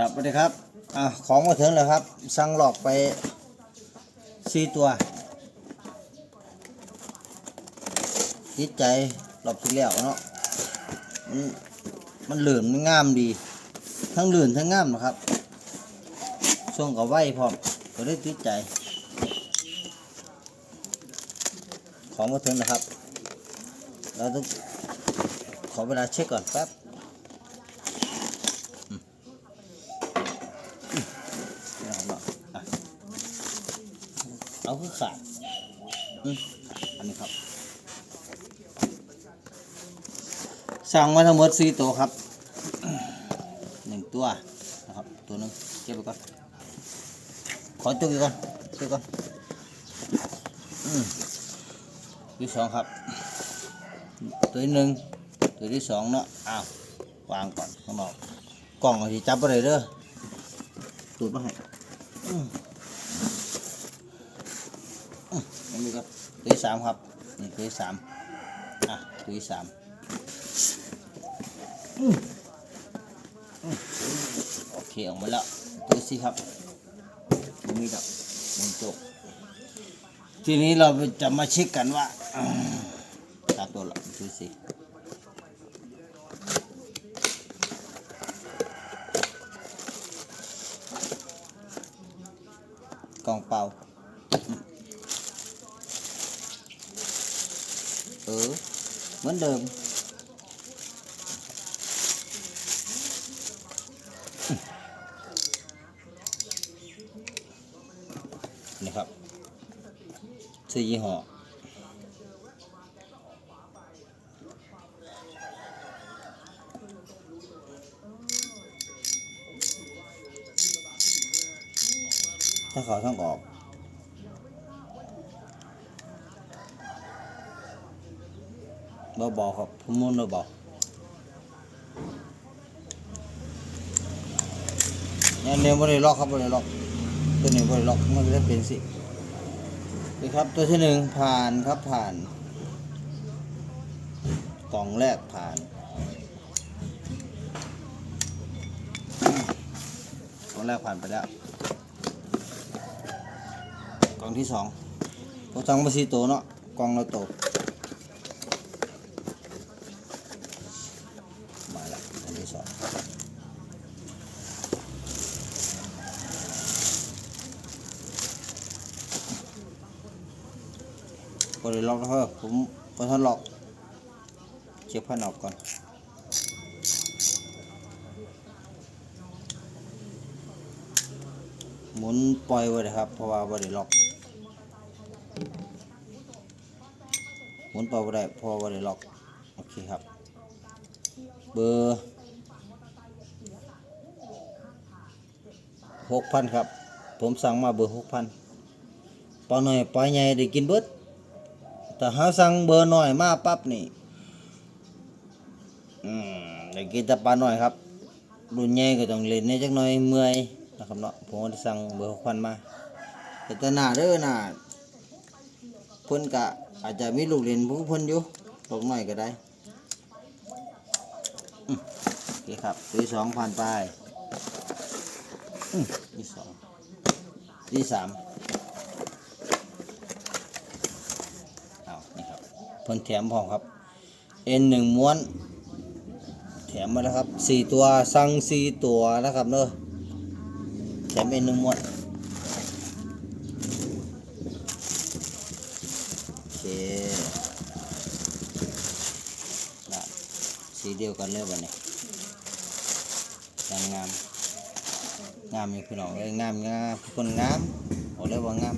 ครับสวัสดีครับอะของมาถึงแล้วครับ สั่งหลอกไปสี่ตัวติดใจรอบที่แล้วเนาะมันมันเหลื่นมันงามดี ทั้งเหลื่นทั้งงามนะครับช่วงกับไหวพร้อมก็ได้ติดใจ ของมาถึงนะครับ เราต้องขอเวลาเช็คก่อนแป๊บ เอาคือขาดอันนี้ครับสั่งมาทั้งหมดสี่ตัวครับหนึ่งตัวนะครับตัวหนึงเก็บไปก่อนขอจุกอีกก่อนจุกก่อนอืมตัวที่สองครับ ตัวหนึ่งตัวที่สองเนาะอ้าววางก่อนข้างนอกกล่องเอาที่จับไปเลยเด้อตูดมาให้อืันนี้ก็ตัวที่สามครับนี่ตัวที่สามอะตัวที่สามโอเคออกมาแล้วตัวสี่ครับมีดับมันจบทีนี้เราจะมาเช็คกันว่าตาตัวละตัวสี่กล่องเป่า เออ เห มือนเดิมนี่ครับชื่อยี่ห้อถ้าเขาทั้งออก เบาๆครับพุ่มุนเบาเนี่ยเนี่ยบริล็อกครับบริล็อกตัวนี้บริล็อกมันจะเป็นสินี่ครับตัวที่หนึ่งผ่านครับผ่าน กล่องแรกผ่านกล่องแรกผ่านไปแล้วกล่องที่สองตัวสองมาสีโตเนาะกล่องเราโต มาแล้วอันที่ สองกดเลยล็อกแล้วเฮ้ยผมก็ท่านล็อกเช็คพันออกก่อนหมุนปล่อยไว้เลยครับ เพราะว่าบริล็อกหมุนปล่อยไว้ได้เพราะว่าบริล็อก โอเคครับ เบอร์ หกพันครับ ผมสั่งมาเบอร์หกพันปลาหน่อยปลาใหญ่ได้กินเบิดแต่หาสั่งเบอร์หน่อยมาปั๊บนี่อืมได้กินแต่ปลาหน่อยครับรุ่นใหญ่ก็ต้องเล่นในจักหน่อยเมื่อยนะครับเนาะผมก็ได้สั่งเบอร์หกพันมาแต่ตหน้าเด้อหน้าเพิ่นกะอาจจะมีลูกเล่นผู้เพิ่นอยู่ลูกน้อยก็ได้โอเคครับตัวที่สองผ่านไป ที่สองที่สามเอานี่ครับเพิ่นแถมพร้อมครับ เอ็นหนึ่งม้วน แถมมาแล้วครับสี่ตัวสั่งสี่ตัวนะครับเนอะแถมเอ็นหนึ่งม้วนโอเคสีเดียวกันเลยวันนี้งาม งามงามอยู่พี่น้องเลยงามงามคนงามบอกเลยว่างาม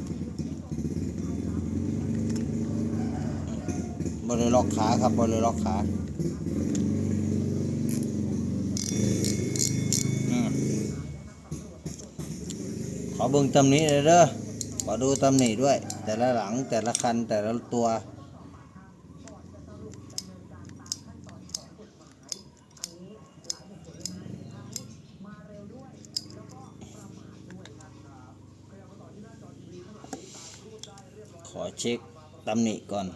บริล็อกขาครับบริล็อกขาขอเบิ่งตำหนี้เลยเด้อขอดูตำหนิด้วย แต่ละหลังแต่ละคันแต่ละตัว อเช็คตำหนิก่อน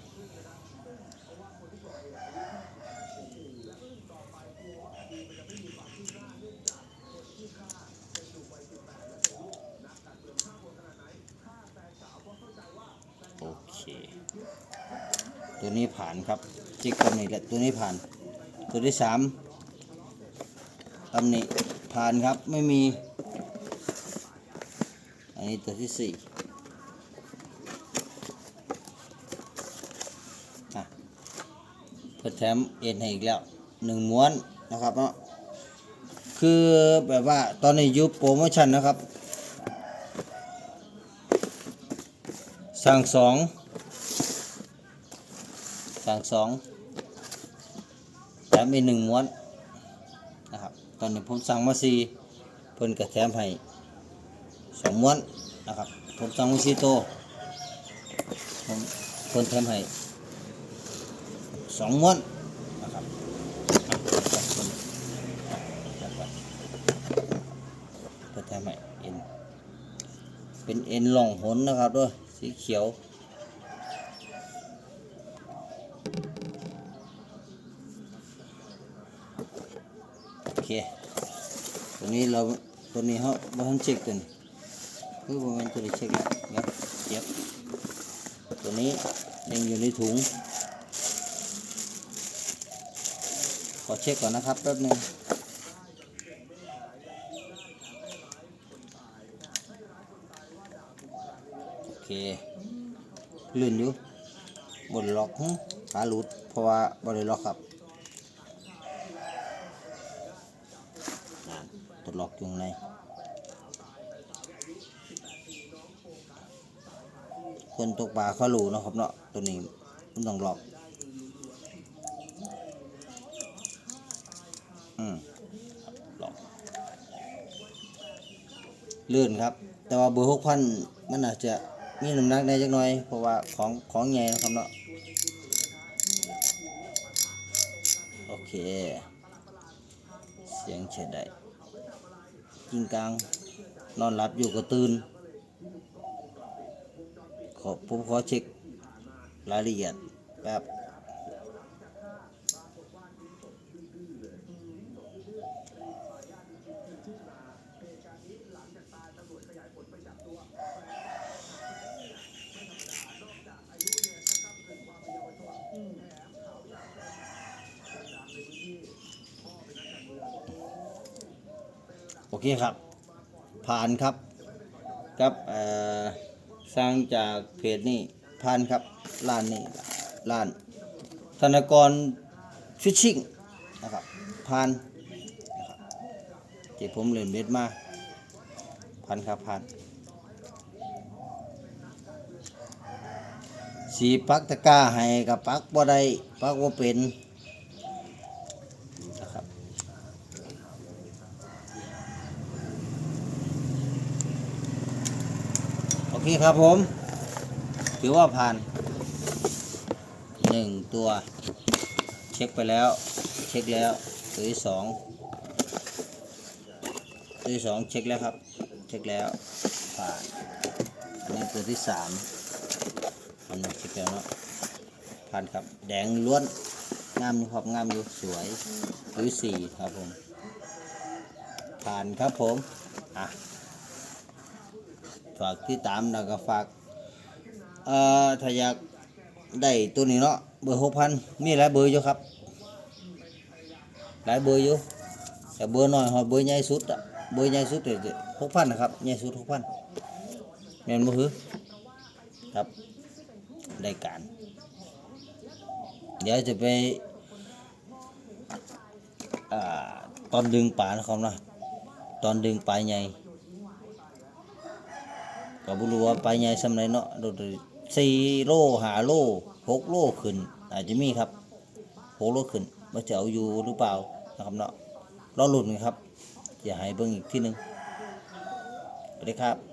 โอเค ตัวนี้ผ่านครับเช็คตำหนิและตัวนี้ผ่าน ตัวที่สามตำหนิผ่านครับไม่มี อันนี้ตัวที่สี่ เพิ่มแถมเอ็นให้อีกแล้วหนึ่งม้วนนะครับเนาะคือแบบว่าตอนนี้ยุบโปรโมชั่นนะครับ สั่งสองสั่งสองแถมอีกหนึ่งม้วนนะครับตอนนี้ผมสั่งมาสี่เพิ่นก็แถมให้สองม้วนนะครับผมสั่งมาสี่โตผมเพิ่นแถมให้ สองม้วนนะครับอะจับคนอ่เพิ่นแถมให้เอ็นเป็นเอ็นหล่องหนนะครับด้วยสีเขียวโอเคตัวนี้เราตัวนี้เขาบ้านเช็คตัวนี้คือประมาณตัวนี้เช็คแล้วเย็บตัวนี้ยังอยู่ในถุง ข อเช็คก่อนนะครับแป๊บนึงโอเคลื่นอยู่บนล็อกขาหลุดเพราะว่าบริล็อกครับตัวล็อกอยู่ในคนตกปลาเขารู้เนะครับเนาะตัวนี้มันต้องล็อก อืมลองลื่นครับ แต่ว่าเบอร์หกพันมันอาจจะมีน้ำหนักได้จักหน่อย เพราะว่าของของใหญ่นะครับเนาะโอเค เสียงเฉดได้กิงกลาง นอนหลับอยู่ก็ตื่น ขอผมขอเช็ครายละเอียดแบบ เคครับ ผ่านครับกับสร้างจากเพจนี่ผ่านครับร้านนี่ร้านธนากรฟิชชิ่งนะครับผ่านนะครับที่ผมเล่นเบ็ดมาผ่านครับผ่านสีปักตะก้าให้กับปักบ่ได้ปักบ่าเป็นนะครับ โอ เคครับผม ถือว่าผ่านหนึ่งตัว เช็คไปแล้ว เช็คแล้วตัวที่สองตัวที่สองเช็คแล้วครับ เช็คแล้วผ่านอันนี้ตัวที่สามอันนี้เช็คแล้วเนาะผ่านครับแดงล้วนงามอยู่ครับงามอยู่สวยตัวที่สี่ครับผมผ่านครับผมอะ ฝากติดตามแล้วก็ฝากเอ่อถ้าอยากได้ตัวนี้เนาะเบอร์หกพันมีหลายเบอร์อยู่ครับ หลายเบอร์อยู่แต่เบอร์น้อยหอดเบอร์ใหญ่สุดอะเบอร์ใหญ่สุดเด็ดหกพันนะครับใหญ่สุดหกพันแม่นบ่คือครับได้การ เดี๋ยวจะไปอตอนดึงปลานะครับเนาะตอนดึงปลาใหญ่ ก็บ่รู้ว่าไปใหญ่สำไดเนาะโดดสี่โลหาโลหกโลขึ้น อาจจะมีครับหกโลขึ้นว่าจะเอาอยู่หรือเปล่านะครับเนาะรอลุ้นครับ อย่าให้เบิ่งอีกที่หนึ่งสวัสดีครับ